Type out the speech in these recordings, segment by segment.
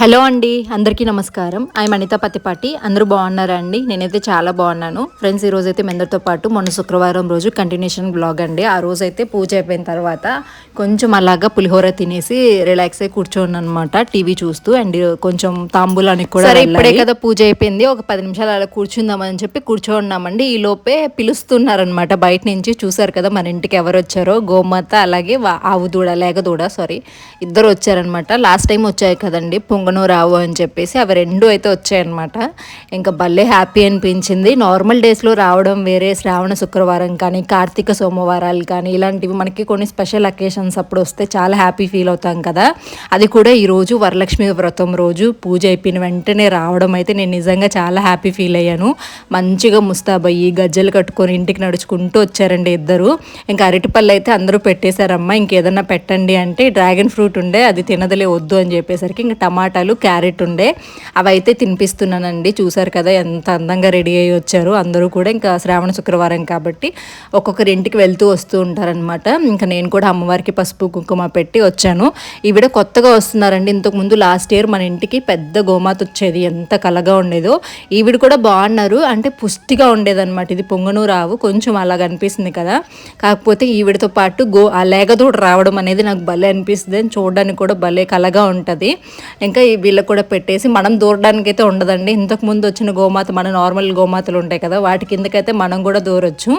Hello అండి అందరికీ నమస్కారం. ఐఎమ్ అనిత పతిపాటి. అందరూ బాగున్నారా అండి? నేనైతే చాలా బాగున్నాను. ఫ్రెండ్స్ ఈ రోజు అయితే మీ అందరితో పాటు మొన్న శుక్రవారం రోజు కంటిన్యూషన్ బ్లాగ్ అండి. ఆ రోజు అయితే పూజ అయిపోయిన తర్వాత కొంచెం అలాగా పులిహోర తినేసి రిలాక్స్ అయి కూర్చోను అనమాట టీవీ చూస్తూ అండ్ కొంచెం తాంబూలానికి కూడా సరే ఇప్పుడే కదా పూజ అయిపోయింది. ఒక పది నిమిషాలు అలా కూర్చుందామని చెప్పి కూర్చోన్నామండి. ఈ లోపే పిలుస్తున్నారనమాట బయట నుంచి. చూసారు కదా మన ఇంటికి ఎవరు వచ్చారో? గోమాత అలాగే ఆవు దూడ లేక దూడ సారీ ఇద్దరు వచ్చారనమాట లాస్ట్ టైం వచ్చాయి కదండి. పొంగను రావు అని చెప్పేసి అవి రెండు అయితే వచ్చాయన్నమాట. ఇంకా భలే హ్యాపీ అనిపించింది. నార్మల్ డేస్లో రావడం వేరే శ్రావణ శుక్రవారం కానీ కార్తీక సోమవారాలు కానీ ఇలాంటివి మనకి కొన్ని స్పెషల్ అకేషన్స్ అప్పుడు వస్తే చాలా హ్యాపీ ఫీల్ అవుతాం కదా. అది కూడా ఈరోజు వరలక్ష్మి వ్రతం రోజు. పూజ అయిపోయిన వెంటనే రావడం అయితే నేను నిజంగా చాలా హ్యాపీ ఫీల్ అయ్యాను. మంచిగా ముస్తాబయ్యి గజ్జలు కట్టుకొని ఇంటికి నడుచుకుంటూ వచ్చారండి ఇద్దరు. ఇంకా అరటిపళ్ళు అయితే అందరూ పెట్టేశారమ్మా ఇంకేదన్నా పెట్టండి అంటే డ్రాగన్ ఫ్రూట్ ఉండే అది తినదలే వద్దు అని చెప్పేసరికి ఇంకా టమాటా టమాటాలు క్యారెట్ ఉండే. అవైతే తినిపిస్తున్నానండి. చూసారు కదా ఎంత అందంగా రెడీ అయ్యి వచ్చారు. అందరూ కూడా ఇంకా శ్రావణ శుక్రవారం కాబట్టి ఒక్కొక్కరి ఇంటికి వెళ్తూ వస్తూ ఉంటారనమాట ఇంకా నేను కూడా అమ్మవారికి పసుపు కుంకుమ పెట్టి వచ్చాను. ఈవిడ కొత్తగా వస్తున్నారండి. ఇంతకు ముందు లాస్ట్ ఇయర్ మన ఇంటికి పెద్ద గోమాత వచ్చేది. ఎంత కలగా ఉండేదో. ఈవిడ కూడా బాగున్నారు. అంటే పుష్టిగా ఉండేదన్నమాట. ఇది పొంగను రావు. కొంచెం అలాగ అనిపిస్తుంది కదా. కాకపోతే ఈవిడతో పాటు గో ఆ లేగదోడు రావడం అనేది నాకు భలే అనిపిస్తుంది. అని చూడడానికి కూడా భలే కలగా ఉంటుంది. ఇంకా ఈ వీళ్ళకి కూడా పెట్టేసి మనం దూరడానికి అయితే ఉండదండి. ఇంతకు ముందు వచ్చిన గోమాత మన నార్మల్ గోమాతలు ఉంటాయి కదా వాటి కిందకైతే మనం కూడా దూరొచ్చు.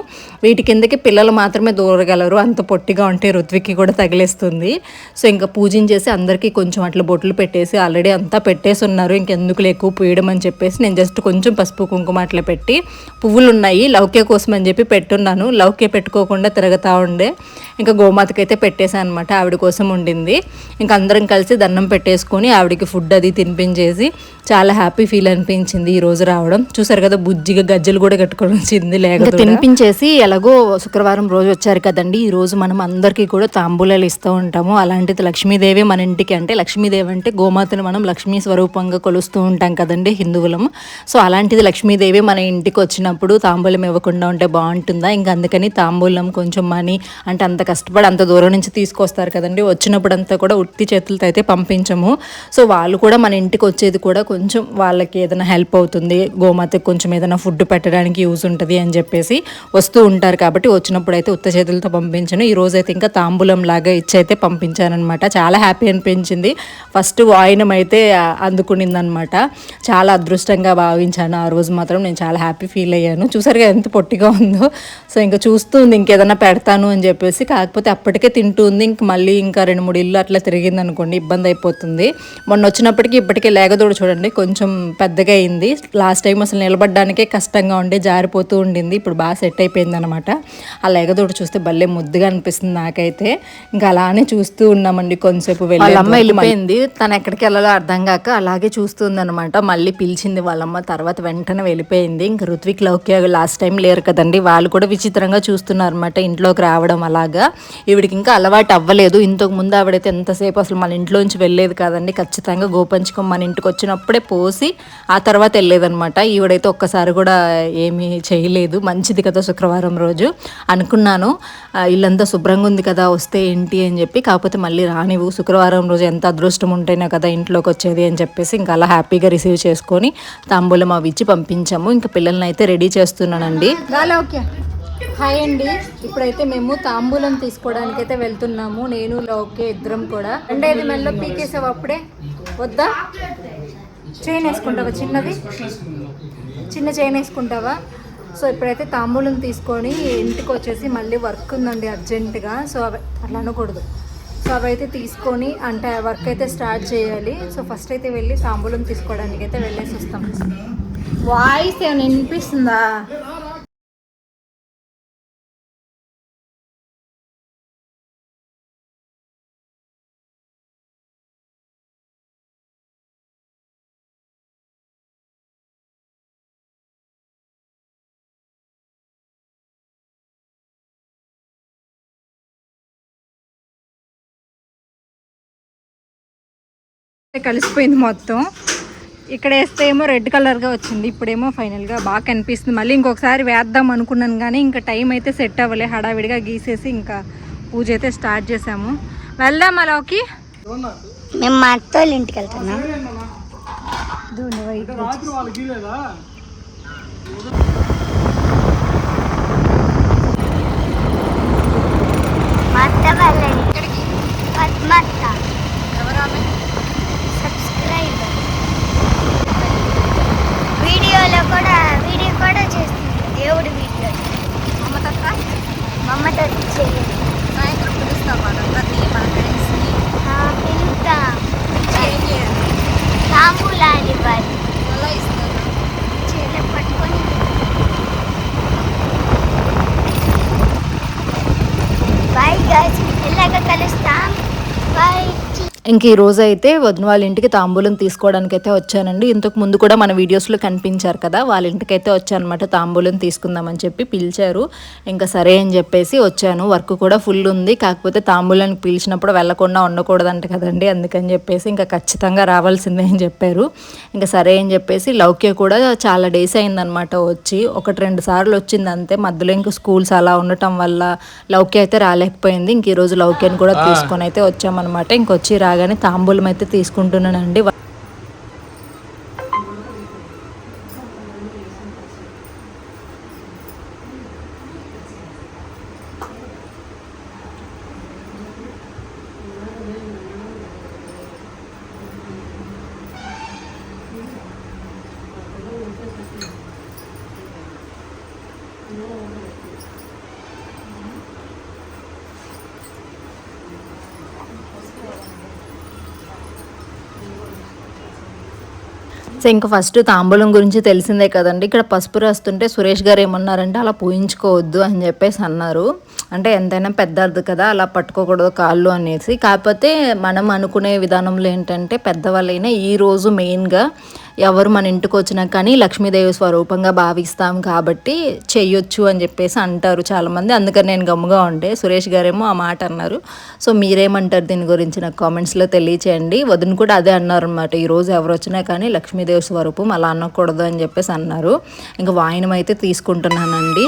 వీటి కిందకి పిల్లలు మాత్రమే దూరగలరు. అంత పొట్టిగా ఉంటే ఋత్వికి కూడా తగిలేస్తుంది. సో ఇంకా పూజించేసి అందరికీ కొంచెం అట్లా బొట్లు పెట్టేసి ఆల్రెడీ అంతా పెట్టేసి ఉన్నారు. ఇంకెందుకు ఎక్కువ పూయడం అని చెప్పేసి నేను జస్ట్ కొంచెం పసుపు కుంకుమ అట్లా పెట్టి పువ్వులు ఉన్నాయి లౌకే కోసం అని చెప్పి పెట్టున్నాను. లౌకే పెట్టుకోకుండా తిరగతా ఉండే. ఇంకా గోమాతకైతే పెట్టేశాను అనమాట ఆవిడ కోసం ఉండింది. ఇంకా అందరం కలిసి దండం పెట్టేసుకొని ఆవిడకి ఫుడ్ అది తినిపించేసి చాలా హ్యాపీ ఫీల్ అనిపించింది ఈ రోజు రావడం. చూసారు కదా బుజ్జిగా గజ్జలు కూడా కట్టుకొని వచ్చింది లేక తినిపించేసి ఎలాగో శుక్రవారం రోజు వచ్చారు కదండి. ఈ రోజు మనం అందరికీ కూడా తాంబూలాలు ఇస్తూ ఉంటాము. అలాంటిది లక్ష్మీదేవి మన ఇంటికి అంటే లక్ష్మీదేవి అంటే గోమాతను మనం లక్ష్మీ స్వరూపంగా కొలుస్తూ ఉంటాం కదండి హిందువులం సో అలాంటిది లక్ష్మీదేవి మన ఇంటికి వచ్చినప్పుడు తాంబూలం ఇవ్వకుండా ఉంటే బాగుంటుందా? ఇంకా అందుకని తాంబూలం కొంచెం మనీ అంటే అంత కష్టపడి అంత దూరం నుంచి తీసుకొస్తారు కదండి. వచ్చినప్పుడు అంతా కూడా ఉత్తి చేతులతో అయితే పంపించము. సో వాళ్ళు కూడా మన ఇంటికి వచ్చేది కూడా కొంచెం వాళ్ళకి ఏదైనా హెల్ప్ అవుతుంది. గోమాతకి కొంచెం ఏదైనా ఫుడ్ పెట్టడానికి యూజ్ ఉంటుంది అని చెప్పేసి వస్తూ ఉంటారు కాబట్టి వచ్చినప్పుడు అయితే ఉత్త చేతులతో పంపించాను. ఈ రోజు అయితే ఇంకా తాంబూలం లాగా ఇచ్చి అయితే పంపించానమాట చాలా హ్యాపీ అనిపించింది. ఫస్ట్ వాయినం అయితే అందుకునిందనమాట చాలా అదృష్టంగా భావించాను. ఆ రోజు మాత్రం నేను చాలా హ్యాపీ ఫీల్ అయ్యాను. చూసారుగా ఎంత పొట్టిగా ఉందో. సో ఇంకా చూస్తుంది ఇంకేదైనా పెడతాను అని చెప్పేసి. కాకపోతే అప్పటికే తింటుంది ఇంక మళ్ళీ ఇంకా రెండు మూడు ఇల్లు అట్లా తిరిగింది అనుకోండి ఇబ్బంది అయిపోతుంది. మొన్న వచ్చినప్పటికీ ఇప్పటికే లేగదోడు చూడండి కొంచెం పెద్దగా అయింది. లాస్ట్ టైం అసలు నిలబడడానికే కష్టంగా ఉండి జారిపోతూ ఉండింది. ఇప్పుడు బాగా సెట్ అయిపోయింది అనమాట ఆ లేగదోడు చూస్తే భలే ముద్దుగా అనిపిస్తుంది నాకైతే. ఇంకా అలానే చూస్తూ ఉన్నామండి కొంతసేపు వెళ్ళి వాళ్ళ అమ్మ వెళ్ళిపోయింది. తను ఎక్కడికి వెళ్ళాలో అర్థం కాక అలాగే చూస్తుంది అనమాట మళ్ళీ పిలిచింది వాళ్ళమ్మ తర్వాత వెంటనే వెళ్ళిపోయింది. ఇంకా ఋత్విక్ లౌక్య లాస్ట్ టైం లేరు కదండి. వాళ్ళు కూడా విచిత్రంగా చూస్తున్నారు అనమాట ఇంట్లోకి రావడం అలాగా. ఈవిడికి ఇంకా అలవాటు అవ్వలేదు. ఇంతకు ముందు ఆవిడైతే ఎంతసేపు అసలు మన ఇంట్లోంచి వెళ్ళేది కాదండి. ఖచ్చితంగా గోపంచకం మన ఇంటికి వచ్చినప్పుడే పోసి ఆ తర్వాత వెళ్ళేదనమాట ఈవిడైతే ఒక్కసారి కూడా ఏమీ చేయలేదు. మంచిది కదా శుక్రవారం రోజు అనుకున్నాను. ఇల్లంతా శుభ్రంగా ఉంది కదా వస్తే ఏంటి అని చెప్పి కాకపోతే మళ్ళీ రానివ్వు. శుక్రవారం రోజు ఎంత అదృష్టం ఉంటేనే కదా ఇంట్లోకి వచ్చేది అని చెప్పేసి ఇంకా అలా హ్యాపీగా రిసీవ్ చేసుకొని తాంబూలం అవి ఇచ్చి పంపించాము. ఇంకా పిల్లల్ని అయితే రెడీ చేస్తున్నానండి. హాయ్ అండి. ఇప్పుడైతే మేము తాంబూలం తీసుకోవడానికి అయితే వెళ్తున్నాము. నేను లోకే ఇద్దరం కూడా. అంటే ఇది మెల్ల పీకేసావు అప్పుడే వద్దా? చైన్ వేసుకుంటావా చిన్నది? చిన్న చైన్ వేసుకుంటావా? సో ఇప్పుడైతే తాంబూలం తీసుకొని ఇంటికి వచ్చేసి మళ్ళీ వర్క్ ఉందండి అర్జెంటుగా. సో అవి అట్లా అనకూడదు. సో అవైతే తీసుకొని అంటే వర్క్ అయితే స్టార్ట్ చేయాలి. సో ఫస్ట్ అయితే వెళ్ళి తాంబూలం తీసుకోవడానికి అయితే వెళ్ళేసి వస్తాం. వాయిస్ ఏమైనా వినిపిస్తుందా? కలిసిపోయింది మొత్తం. ఇక్కడ వేస్తే ఏమో రెడ్ కలర్గా వచ్చింది. ఇప్పుడేమో ఫైనల్గా బాగా కనిపిస్తుంది. మళ్ళీ ఇంకొకసారి వేద్దాం అనుకున్నాను కానీ ఇంకా టైం అయితే సెట్ అవ్వలే. హడావిడిగా గీసేసి ఇంకా పూజ అయితే స్టార్ట్ చేసాము వెళ్దాం అలాకి. మేము మా అత్త వాళ్ళ ఇంటికి వెళ్తున్నాం. మా అత్త వాళ్ళని పద్మత్త సబ్స్క్రైబర్ వీడియోలో కూడా వీడియో కూడా చేస్తుంది దేవుడి వీడియో మమ్మతక్క మమ్మత చెయ్యి. సాయంత్రం పిలుస్తాం మనందరినీ మన ఫ్రెండ్స్ని. పిలుస్తా తాంబూలాలు ఇవ్వాలి ఎలా ఇస్తారు చీరలు పట్టుకొని బాయ్ గాయ్స్ ఇలాగ కలుస్తాం బాయ్ ఇంక ఈ రోజు అయితే వదిన వాళ్ళ ఇంటికి తాంబూలం తీసుకోవడానికి అయితే వచ్చానండి. ఇంతకు ముందు కూడా మన వీడియోస్లో కనిపించారు కదా వాళ్ళ ఇంటికి అయితే వచ్చానమాట తాంబూలం తీసుకుందామని చెప్పి పిలిచారు. ఇంకా సరే అని చెప్పేసి వచ్చాను. వర్క్ కూడా ఫుల్ ఉంది. కాకపోతే తాంబూలానికి పిలిచినప్పుడు వెళ్ళకుండా ఉండకూడదంట కదండి. అందుకని చెప్పేసి ఇంకా ఖచ్చితంగా రావాల్సిందే అని చెప్పారు. ఇంకా సరే అని చెప్పేసి లౌక్య కూడా చాలా డేస్ అయిందనమాట వచ్చి. ఒకటి రెండు సార్లు వచ్చింది అంతే. మధ్యలో ఇంక స్కూల్స్ అలా ఉండటం వల్ల లౌక్య అయితే రాలేకపోయింది. ఇంక ఈరోజు లౌక్యని కూడా తీసుకొని అయితే వచ్చామన్నమాట ఇంకొచ్చి రాగానే తాంబూలం అయితే తీసుకుంటున్నానండి. సో ఇంకా ఫస్ట్ తాంబూలం గురించి తెలిసిందే కదండి. ఇక్కడ పసుపు రాస్తుంటే సురేష్ గారు ఏమన్నారంటే అలా పూయించుకోవద్దు అని చెప్పేసి అన్నారు. అంటే ఎంతైనా పెద్దది కదా అలా పట్టుకోకూడదు కాళ్ళు అనేసి. కాకపోతే మనం అనుకునే విధానంలో ఏంటంటే పెద్దవాళ్ళైనా ఈ రోజు మెయిన్గా ఎవరు మన ఇంటికి వచ్చినా కానీ లక్ష్మీదేవి స్వరూపంగా భావిస్తాం కాబట్టి చెయ్యొచ్చు అని చెప్పేసి అంటారు చాలామంది. అందుకని నేను గమ్ముగా ఉంటే సురేష్ గారేమో ఆ మాట అన్నారు. సో మీరేమంటారు దీని గురించి నాకు కామెంట్స్లో తెలియచేయండి. వదిన కూడా అదే అన్నారు అనమాట ఈరోజు ఎవరు వచ్చినా కానీ లక్ష్మీదేవి స్వరూపం అలా అనకూడదు అని చెప్పేసి అన్నారు. ఇంకా వాయినం అయితే తీసుకుంటున్నానండి.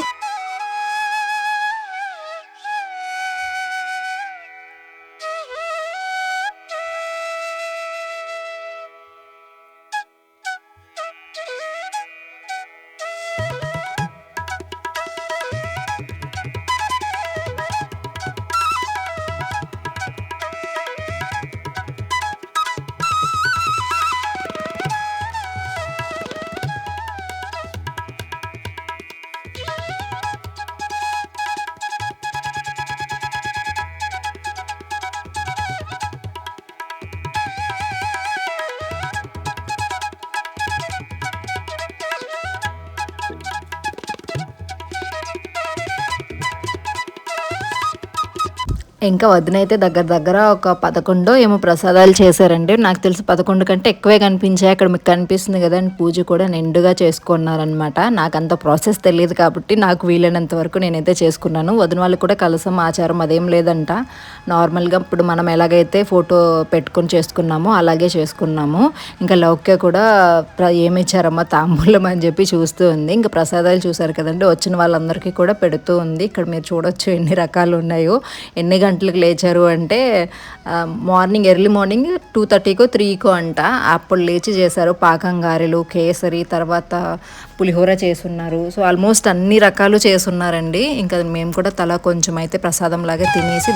ఇంకా వదినైతే దగ్గర దగ్గర ఒక పదకొండో ఏమో ప్రసాదాలు చేశారండి. నాకు తెలిసి పదకొండు కంటే ఎక్కువే కనిపించాయి. అక్కడ మీకు కనిపిస్తుంది కదా అని పూజ కూడా నిండుగా చేసుకున్నారనమాట నాకు అంత ప్రాసెస్ తెలియదు కాబట్టి నాకు వీలైనంత వరకు నేనైతే చేసుకున్నాను. వదిన వాళ్ళు కూడా కలసం ఆచారం అదేం లేదంట. నార్మల్గా ఇప్పుడు మనం ఎలాగైతే ఫోటో పెట్టుకొని చేసుకున్నామో అలాగే చేసుకున్నాము. ఇంకా లౌక్య కూడా ప్ర- ఏమి ఇచ్చారమ్మా తాంబూలం అని చెప్పి చూస్తూ ఉంది. ఇంకా ప్రసాదాలు చూసారు కదండి. వచ్చిన వాళ్ళందరికీ కూడా పెడుతూ ఉంది. ఇక్కడ మీరు చూడొచ్చు ఎన్ని రకాలు ఉన్నాయో. ఎన్ని గంటలకు లేచారు అంటే మార్నింగ్ ఎర్లీ మార్నింగ్ టూ థర్టీకో త్రీకో అంట. అప్పుడు లేచి చేశారు పాకం గారెలు కేసరి తర్వాత పులిహోర చేసున్నారు. సో ఆల్మోస్ట్ అన్ని రకాలు చేసున్నారండి. ఇంకా మేము కూడా తల కొంచెం అయితే ప్రసాదం లాగా తినేసి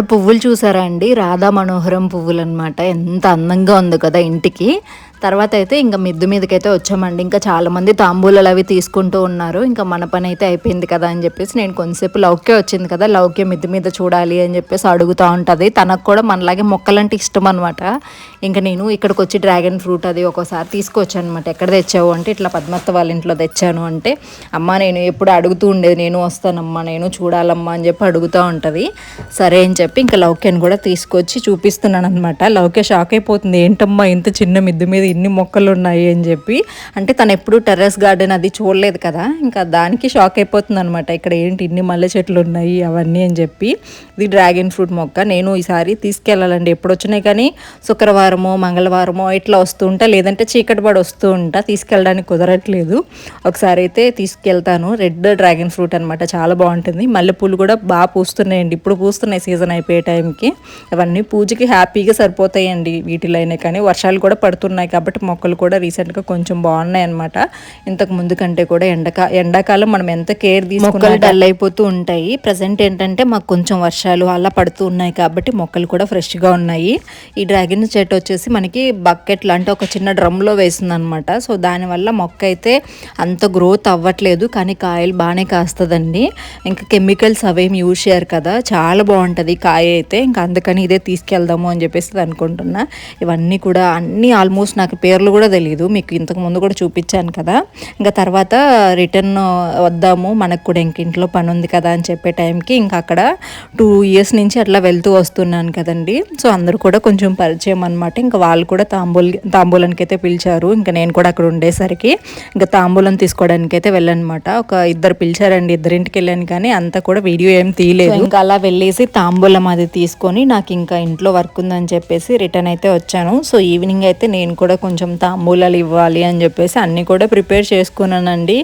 ఇక్కడ పువ్వులు చూసారా అండి? రాధా మనోహరం పువ్వులు అనమాట ఎంత అందంగా ఉంది కదా ఇంటికి. తర్వాత అయితే ఇంకా మిద్దు మీదకైతే వచ్చామండి. ఇంకా చాలామంది తాంబూలలు తాంబూలాలు అవి తీసుకుంటూ ఉన్నారు. ఇంకా మన పని అయితే అయిపోయింది కదా అని చెప్పేసి నేను కొంతసేపు లౌక్య వచ్చింది కదా లౌక్య మిద్దు మీద చూడాలి అని చెప్పేసి అడుగుతూ ఉంటుంది. తనకు కూడా మనలాగే మొక్కలంటే ఇష్టం అనమాట ఇంకా నేను ఇక్కడికి వచ్చి డ్రాగన్ ఫ్రూట్ అది ఒక్కోసారి తీసుకొచ్చాను అనమాట ఎక్కడ తెచ్చావు అంటే ఇట్లా పద్మత్త వాళ్ళ ఇంట్లో తెచ్చాను అంటే అమ్మ నేను ఎప్పుడు అడుగుతూ ఉండేది నేను వస్తానమ్మా నేను చూడాలమ్మా అని చెప్పి అడుగుతూ ఉంటుంది. సరే అని చెప్పి ఇంకా లౌక్యని కూడా తీసుకొచ్చి చూపిస్తున్నాను అనమాట లౌక్య షాక్ అయిపోతుంది ఏంటమ్మా ఇంత చిన్న మిద్దు మీద ఇన్ని మొక్కలు ఉన్నాయి అని చెప్పి. అంటే తను ఎప్పుడు టెర్రస్ గార్డెన్ అది చూడలేదు కదా. ఇంకా దానికి షాక్ అయిపోతుంది అనమాట ఇక్కడ ఏంటి ఇన్ని మల్లె చెట్లు ఉన్నాయి అవన్నీ అని చెప్పి. ఇది డ్రాగన్ ఫ్రూట్ మొక్క. నేను ఈసారి తీసుకెళ్ళాలండి. ఎప్పుడు వచ్చినాయి కానీ శుక్రవారమో మంగళవారమో ఇట్లా వస్తూ ఉంటా. లేదంటే చీకటి పడి వస్తూ ఉంటా. తీసుకెళ్ళడానికి కుదరట్లేదు. ఒకసారి అయితే తీసుకెళ్తాను. రెడ్ డ్రాగన్ ఫ్రూట్ అనమాట చాలా బాగుంటుంది. మల్లెపూలు కూడా బాగా పూస్తున్నాయండి. ఇప్పుడు పూస్తున్నాయి సీజన్ అయిపోయే టైంకి. అవన్నీ పూజకి హ్యాపీగా సరిపోతాయండి. వీటిలో అయినా కానీ వర్షాలు కూడా పడుతున్నాయి కాబట్టి మొక్కలు కూడా రీసెంట్గా కొంచెం బాగున్నాయి అనమాట ఇంతకు ముందు కంటే కూడా ఎండకా ఎండాకాలం మనం ఎంత కేర్ తీసుకున్నా డల్ అయిపోతూ ఉంటాయి. ప్రజెంట్ ఏంటంటే మాకు కొంచెం వర్షాలు అలా పడుతూ ఉన్నాయి కాబట్టి మొక్కలు కూడా ఫ్రెష్గా ఉన్నాయి. ఈ డ్రాగన్ చెట్టు వచ్చేసి మనకి బకెట్ అంటే ఒక చిన్న డ్రమ్లో వేసింది అనమాట సో దానివల్ల మొక్క అయితే అంత గ్రోత్ అవ్వట్లేదు కానీ కాయలు బాగానే కాస్తుందండి. ఇంకా కెమికల్స్ అవేమి యూజ్ చేయరు కదా. చాలా బాగుంటుంది కాయ అయితే. ఇంకా అందుకని ఇదే తీసుకెళ్దాము అని చెప్పేసి అనుకుంటున్నా. ఇవన్నీ కూడా అన్నీ ఆల్మోస్ట్ నాకు పేర్లు కూడా తెలియదు మీకు ఇంతకు ముందు కూడా చూపించాను కదా. ఇంకా తర్వాత రిటర్న్ వద్దాము మనకు కూడా ఇంక ఇంట్లో పని ఉంది కదా అని చెప్పే టైంకి ఇంకా అక్కడ టూ ఇయర్స్ నుంచి అట్లా వెళ్తూ వస్తున్నాను కదండి. సో అందరూ కూడా కొంచెం పరిచయం అనమాట ఇంకా వాళ్ళు కూడా తాంబూల్ తాంబూలానికి అయితే పిలిచారు. ఇంకా నేను కూడా అక్కడ ఉండేసరికి ఇంకా తాంబూలం తీసుకోవడానికి అయితే వెళ్ళనమాట. ఒక ఇద్దరు పిలిచారండి ఇద్దరింటికి వెళ్ళాను కానీ అంతా కూడా వీడియో ఏం తీయలేదు. ఇంకా అలా వెళ్ళేసి తాంబూలం అది తీసుకొని నాకు ఇంకా ఇంట్లో వర్క్ ఉందని చెప్పేసి రిటర్న్ అయితే వచ్చాను. సో ఈవినింగ్ అయితే నేను కూడా కొంచెం తాంబూలాలు ఇవ్వాలి అని చెప్పేసి అన్నీ కూడా ప్రిపేర్ చేసుకున్నానండి.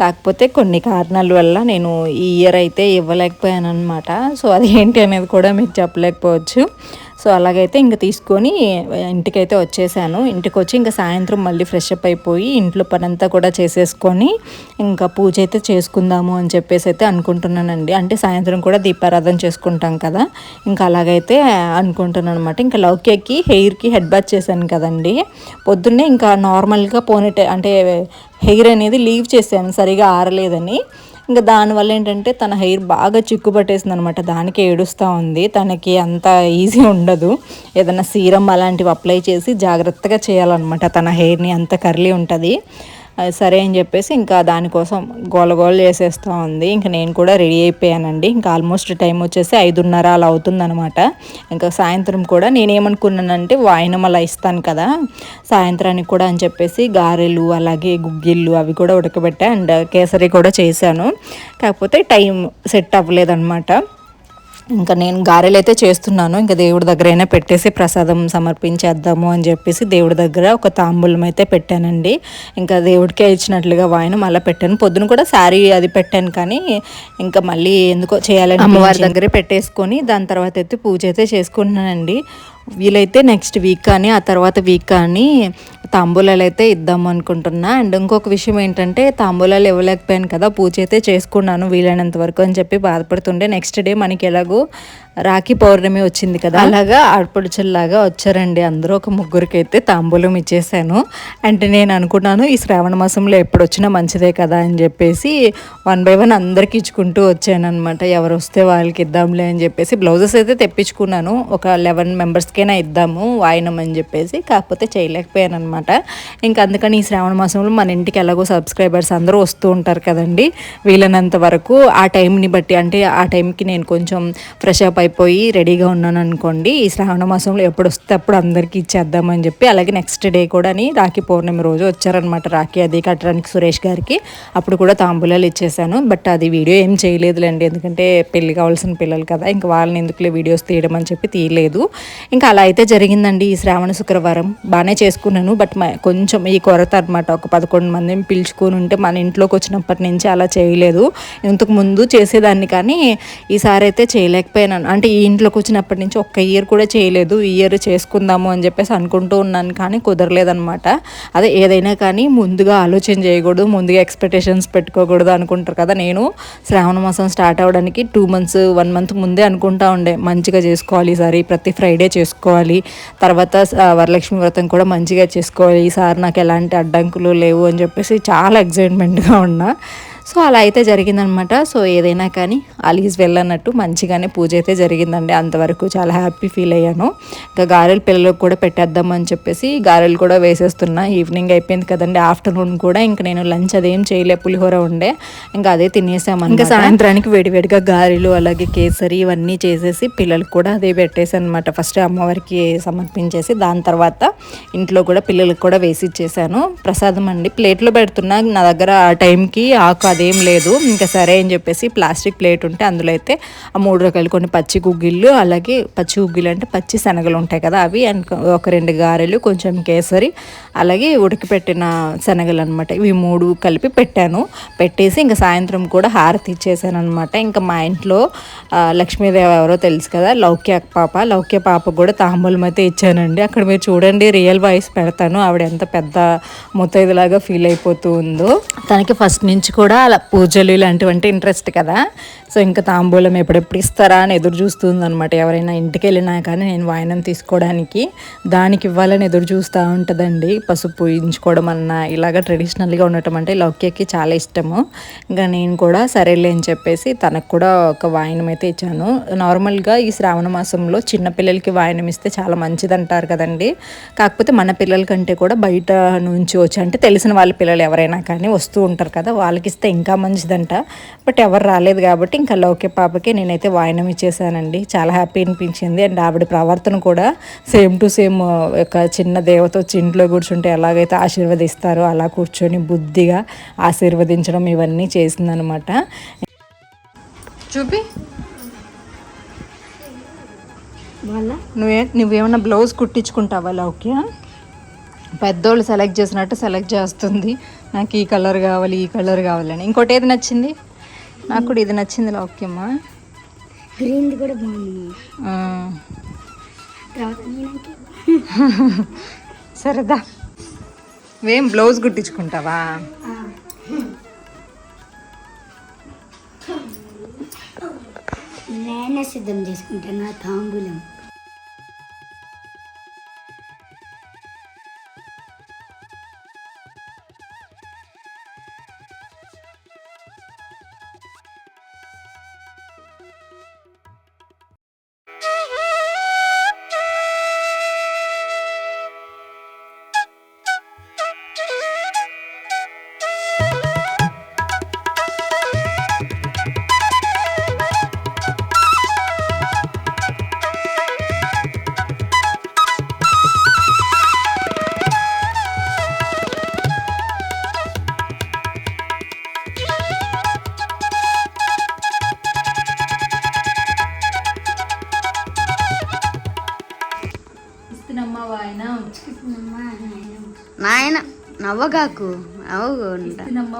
కాకపోతే కొన్ని కారణాల వల్ల నేను ఈ ఇయర్ అయితే ఇవ్వలేకపోయాను అనమాట సో అది ఏంటి అనేది కూడా మీకు చెప్పలేకపోవచ్చు. సో అలాగైతే ఇంకా తీసుకొని ఇంటికైతే వచ్చేసాను. ఇంటికి వచ్చి ఇంకా సాయంత్రం మళ్ళీ ఫ్రెష్ అప్ అయిపోయి ఇంట్లో పనంతా కూడా చేసేసుకొని ఇంకా పూజ అయితే చేసుకుందాము అని చెప్పేసి అయితే అనుకుంటున్నానండి. అంటే సాయంత్రం కూడా దీపారాధన చేసుకుంటాం కదా ఇంకా అలాగైతే అనుకుంటున్నాను అనమాట ఇంకా లౌక్యకి హెయిర్కి హెడ్ బాత్ చేశాను కదండి. పొద్దున్నే ఇంకా నార్మల్గా పోనీ అంటే హెయిర్ అనేది లీవ్ చేశాను సరిగా ఆరలేదని. ఇంకా దానివల్ల ఏంటంటే తన హెయిర్ బాగా చిక్కు పట్టేసింది అనమాట దానికి ఏడుస్తూ ఉంది. తనకి అంత ఈజీ ఉండదు. ఏదైనా సీరం అలాంటివి అప్లై చేసి జాగ్రత్తగా చేయాలన్నమాట తన హెయిర్ని. అంత కర్లీ ఉంటుంది. సరే అని చెప్పేసి ఇంకా దానికోసం గోల చేసేస్తూ ఉంది. ఇంకా నేను కూడా రెడీ అయిపోయానండి. ఇంకా ఆల్మోస్ట్ టైం వచ్చేసి ఐదున్నర అలా అవుతుందనమాట ఇంకా సాయంత్రం కూడా నేనేమనుకున్నానంటే వాయినం అలా ఇస్తాను కదా సాయంత్రానికి కూడా అని చెప్పేసి గారెలు అలాగే గుగ్గిళ్ళు అవి కూడా ఉడకబెట్టా అండ్ కేసరి కూడా చేశాను. కాకపోతే టైం సెట్ అవ్వలేదన్నమాట. ఇంకా నేను గారెలు అయితే చేస్తున్నాను. ఇంకా దేవుడి దగ్గరైనా పెట్టేసి ప్రసాదం సమర్పించేద్దాము అని చెప్పేసి దేవుడి దగ్గర ఒక తాంబూలం అయితే పెట్టానండి. ఇంకా దేవుడికే ఇచ్చినట్లుగా వాయనం అలా పెట్టాను. పొద్దున కూడా శారీ అది పెట్టాను కానీ ఇంకా మళ్ళీ ఎందుకో చేయాలని అమ్మవారి దగ్గరే పెట్టేసుకొని దాని తర్వాత అయితే పూజ అయితే చేసుకుంటున్నానండి. వీలైతే నెక్స్ట్ వీక్ కానీ ఆ తర్వాత వీక్ కానీ తాంబూలాలు అయితే ఇద్దాం అనుకుంటున్నా. అండ్ ఇంకొక విషయం ఏంటంటే తాంబూలాలు ఇవ్వలేకపోయాను కదా పూజ అయితే చేసుకున్నాను వీలైనంత వరకు అని చెప్పి బాధపడుతుండే నెక్స్ట్ డే మనకి ఎలాగో రాఖీ పౌర్ణమి వచ్చింది కదా. అలాగా ఆడపడుచుల్లాగా వచ్చారండి. అందరూ ఒక ముగ్గురికి అయితే తాంబూలం ఇచ్చేసాను అంటే నేను అనుకున్నాను ఈ శ్రావణ మాసంలో ఎప్పుడు వచ్చినా మంచిదే కదా అని చెప్పేసి వన్ బై వన్ అందరికి ఇచ్చుకుంటూ వచ్చాను అనమాట ఎవరు వస్తే వాళ్ళకి ఇద్దాంలే అని చెప్పేసి బ్లౌజెస్ అయితే తెప్పించుకున్నాను. ఒక లెవెన్ మెంబర్స్కైనా ఇద్దాము వాయినమని చెప్పేసి కాకపోతే చేయలేకపోయాను అనమాట ఇంకా అందుకని ఈ శ్రావణ మాసంలో మన ఇంటికి ఎలాగో సబ్స్క్రైబర్స్ అందరూ వస్తూ ఉంటారు కదండి. వీలైనంత వరకు ఆ టైంని బట్టి అంటే ఆ టైంకి నేను కొంచెం ఫ్రెష్ అప్ అయిపోయి రెడీగా ఉన్నాను అనుకోండి ఈ శ్రావణ మాసంలో ఎప్పుడు వస్తే అప్పుడు అందరికీ ఇచ్చేద్దామని చెప్పి అలాగే నెక్స్ట్ డే కూడా రాఖీ పౌర్ణమి రోజు వచ్చారనమాట రాఖీ అది కట్టడానికి సురేష్ గారికి. అప్పుడు కూడా తాంబూలాలు ఇచ్చేసాను బట్ అది వీడియో ఏం చేయలేదులేండి ఎందుకంటే పెళ్ళి కావాల్సిన పిల్లలు కదా ఇంకా వాళ్ళని ఎందుకులే వీడియోస్ తీయడం అని చెప్పి తీయలేదు. ఇంకా అలా అయితే జరిగిందండి ఈ శ్రావణ శుక్రవారం. బాగానే చేసుకున్నాను బట్ కొంచెం ఈ కొరత అనమాట ఒక పదకొండు మందిని పిలుచుకొని ఉంటే మన ఇంట్లోకి వచ్చినప్పటి నుంచి అలా చేయలేదు. ఇంతకు ముందు చేసేదాన్ని కానీ ఈసారి అయితే చేయలేకపోయాను. అంటే ఈ ఇంట్లోకి వచ్చినప్పటి నుంచి ఒక్క ఇయర్ కూడా చేయలేదు. ఈ ఇయర్ చేసుకుందాము అని చెప్పేసి అనుకుంటూ ఉన్నాను కానీ కుదరలేదనమాట అదే ఏదైనా కానీ ముందుగా ఆలోచన చేయకూడదు ముందుగా ఎక్స్పెక్టేషన్స్ పెట్టుకోకూడదు అనుకుంటారు కదా. నేను శ్రావణ మాసం స్టార్ట్ అవ్వడానికి టూ మంత్స్ వన్ మంత్ ముందే అనుకుంటా ఉండే. మంచిగా చేసుకోవాలి ఈసారి ప్రతి ఫ్రైడే చేసుకోవాలి. తర్వాత వరలక్ష్మి వ్రతం కూడా మంచిగా చేసుకోవాలి. ఈసారి నాకు ఎలాంటి అడ్డంకులు లేవు అని చెప్పేసి చాలా ఎగ్జైట్మెంట్గా ఉన్నా. సో అలా అయితే జరిగిందనమాట. సో ఏదైనా కానీ అలీజ్ వెళ్ళన్నట్టు మంచిగానే పూజ అయితే జరిగిందండి. అంతవరకు చాలా హ్యాపీ ఫీల్ అయ్యాను. ఇంకా గారెలు పిల్లలకు కూడా పెట్టేద్దాం అని చెప్పేసి గారెలు కూడా వేసేస్తున్నా. ఈవినింగ్ అయిపోయింది కదండి ఆఫ్టర్నూన్ కూడా. ఇంకా నేను లంచ్ అదేం చేయలే పులిహోర ఉండే. ఇంకా అదే తినేసాము ఇంకా సాయంత్రానికి వేడివేడిగా గారెలు అలాగే కేసరి ఇవన్నీ చేసేసి పిల్లలకు కూడా అదే పెట్టేసాను అనమాట ఫస్ట్ అమ్మవారికి సమర్పించేసి దాని తర్వాత ఇంట్లో కూడా పిల్లలకు కూడా వేసి ఇచ్చేసాను. ప్రసాదం అండి. ప్లేట్లో పెడుతున్నా. నా దగ్గర ఆ టైంకి ఆకు అదేం లేదు. ఇంకా సరే అని చెప్పేసి ప్లాస్టిక్ ప్లేట్ ఉంటే అందులో అయితే ఆ మూడు రకాలు కొన్ని పచ్చి గుగ్గిళ్ళు అలాగే పచ్చి గుగ్గిళ్ళు అంటే పచ్చి శనగలు ఉంటాయి కదా అవి అండ్ ఒక రెండు గారెలు కొంచెం కేసరి అలాగే ఉడికిపెట్టిన శనగలు అనమాట ఇవి మూడు కలిపి పెట్టాను. పెట్టేసి ఇంకా సాయంత్రం కూడా హారతి ఇచ్చేసాను అనమాట ఇంకా మా ఇంట్లో లక్ష్మీదేవి ఎవరో తెలుసు కదా లౌక్య పాప. లౌక్య పాప కూడా తాంబూలం అయితే ఇచ్చానండి. అక్కడ మీరు చూడండి రియల్ వాయిస్ పెడతాను. ఆవిడ ఎంత పెద్ద ముత్తైదులాగా ఫీల్ అయిపోతూ ఉందో. తనకి ఫస్ట్ నుంచి కూడా అలా పూజలు ఇలాంటివంటే ఇంట్రెస్ట్ కదా. సో ఇంకా తాంబూలం ఎప్పుడెప్పుడు ఇస్తారా అని ఎదురు చూస్తుంది అనమాట ఎవరైనా ఇంటికి వెళ్ళినా కానీ నేను వాయనం తీసుకోవడానికి దానికి ఇవ్వాలని ఎదురు చూస్తూ ఉంటుందండి. పసుపు పూయించుకోవడం అన్న ఇలాగ ట్రెడిషనల్గా ఉండటం అంటే లౌక్యకి చాలా ఇష్టము. ఇంకా నేను కూడా సరేలే అని చెప్పేసి తనకు కూడా ఒక వాయనం అయితే ఇచ్చాను. నార్మల్గా ఈ శ్రావణ మాసంలో చిన్న పిల్లలకి వాయనం ఇస్తే చాలా మంచిది అంటారు కదండి. కాకపోతే మన పిల్లల కంటే కూడా బయట నుంచి వచ్చి అంటే తెలిసిన వాళ్ళ పిల్లలు ఎవరైనా కానీ వస్తూ ఉంటారు కదా వాళ్ళకి ఇస్తే ఇంకా మంచిదంట. బట్ ఎవరు రాలేదు కాబట్టి ఇంకా లౌక్య పాపకి నేనైతే వాయనం ఇచ్చేసానండి. చాలా హ్యాపీ అనిపించింది. అండ్ ఆవిడ ప్రవర్తన కూడా సేమ్ టు సేమ్ ఒక చిన్న దేవత వచ్చి ఇంట్లో కూర్చుంటే ఎలాగైతే ఆశీర్వదిస్తారో అలా కూర్చొని బుద్ధిగా ఆశీర్వదించడం ఇవన్నీ చేసిందనమాట చూపి. వాళ్ళ? నువ్వే నువ్వేమన్నా బ్లౌజ్ కుట్టించుకుంటావా లౌక్య? పెద్దోళ్ళు సెలెక్ట్ చేసినట్టు సెలెక్ట్ చేస్తుంది. నాకు ఈ కలర్ కావాలి ఈ కలర్ కావాలని ఇంకోటి ఏది నచ్చింది? నాకు కూడా ఇది నచ్చింది లౌక్యమ్మ. గ్రీన్ది కూడా బాగుంది. ఆ, తర్వాత నేనకి సరేదా. నువ్వేం బ్లౌజ్ కుట్టించుకుంటావా? నేనే సిద్ధం చేసుకుంటాను తాంబూలం.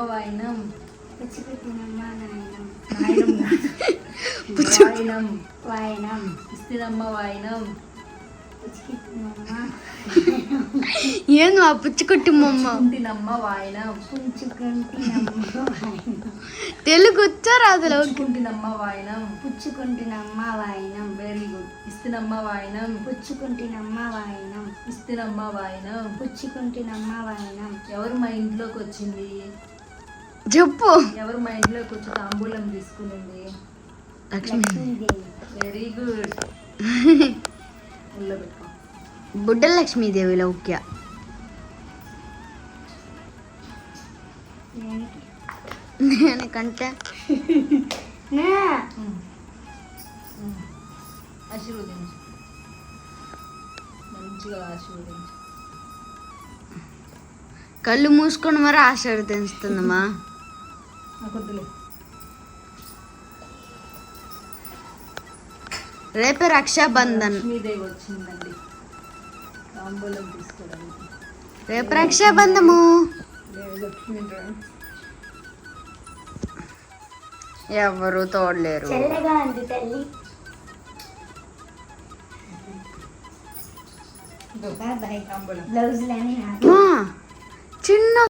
వాయనం. పుచ్చిపెట్టినమ్మా ఏంది ఆ పుచ్చుకొట్టి వాయనం. తెలుగు వచ్చారా అసలు కుంటినమ్మ వాయనం. పుచ్చుకుంటున్నమ్మా వాయనం. వెరీ గుడ్ ఇస్తున్నమ్మ వాయనం పుచ్చుకుంటున్నమ్మా వాయనం ఇస్తున్నమ్మ వాయనం పుచ్చుకుంటున్నమ్మా వాయనం ఎవరు మా ఇంట్లోకి వచ్చింది చెప్పు ఎవరు మా ఇంట్లోకి వచ్చి తాంబూలం తీసుకునింది? లక్ష్మీదేవి. Very good. బుడ్డ లక్ష్మీదేవి లౌక్య. నేనకంటే ఆశీర్వదించు. మంచిగా ఆశీర్వదించు. కళ్ళు మూసుకొని మరి ఆశీర్వదిస్తుందమ్మా రేపే రక్షాబంధన్. లక్ష్మీదేవి వచ్చిందండి. తాంబూలం తీసుకోవడానికి రేపు రక్షాబంధము. ఎవరు తోడలేరు. చిన్న